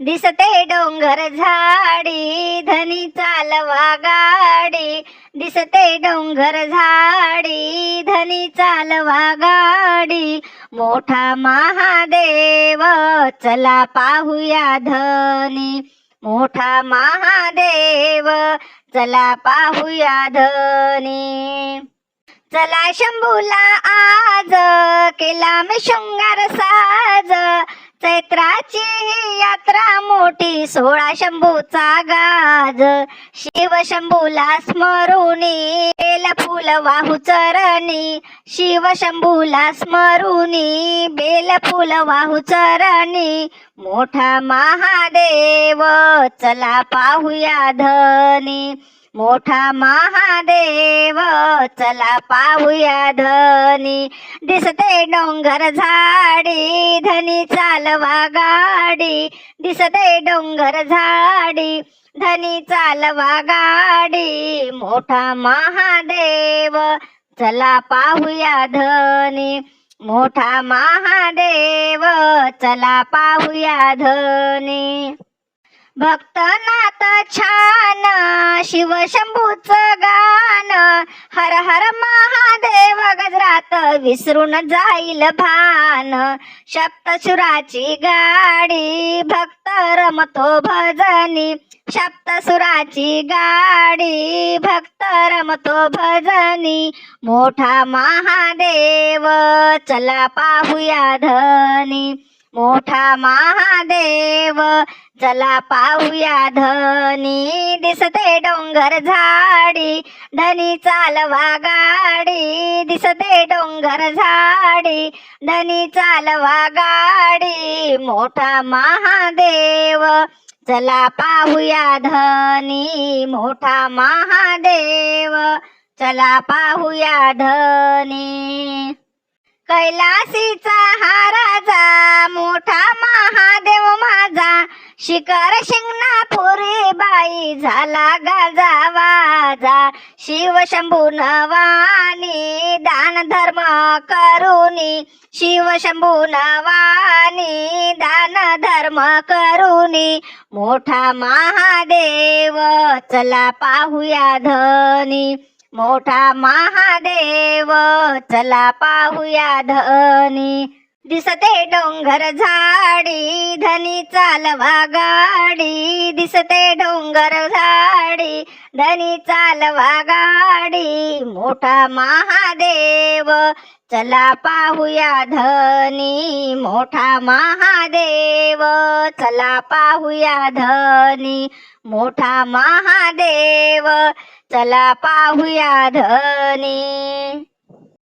दिसते डोंगर झाडी धनी चालवा गाडी. दिसते डोंगर झाडी धनी चालवा गाडी. मोठा महादेव चला पाहूया धनी. मोठा महादेव चला पाहूया धनी. चला शंभूला आज केला मी शृंगार साज. चैत्राची ही यात्रा मोठी सोळा शंभूचा गाज. शिव शंभूला स्मरुनी बेल फुल वाहू चरणी. शिव शंभूला स्मरुनी बेल फुल वाहू चरणी. मोठा महादेव चला पाहूया धनी. मोठा महादेव चला पाहूया धनी दिसते डोंगर झाडी धनी चालवा गाडी. दिसते डोंगर झाडी धनी चालवा गाडी. मोठा महादेव चला पाहूया धनी मोठा महादेव चला पाहूया धनी भक्तनाथ छान शिव शंभूच गान. हर हर महादेव गजरात विसरून जाईल भान. सप्तसुराची गाडी भक्त रमतो भजनी. सप्तसुराची गाडी भक्त रमतो भजनी. मोठा महादेव चला पाहूया धनी मोठा महादेव चला पाहूया धनी. दिसते डोंगर झाडी धनी चालवा गाडी. दिसते डोंगर झाडी धनी चालवा गाडी. मोठा महादेव चला पाहूया धनी. मोठा महादेव चला पाहूया धनी. कैलासीचा हा राजा मोठा महादेव माझा. शिखर शिंगणापुरी बाई झाला गाजा वाजा. शिव शंभू नवानी दान धर्म करुनी. शिव शंभू नवानी दान धर्म करुनी. मोठा महादेव चला पाहूया धनी मोठा महादेव चला पाहूया धनी दिसते डोंगर झाडी धनी चालवा गाडी. दिसते डोंगर झाडी धनी चालवा गाडी. मोठा महादेव चला पाहूया धनी. मोठा महादेव चला पाहूया धनी. मोठा महादेव चला पाहूया धनी.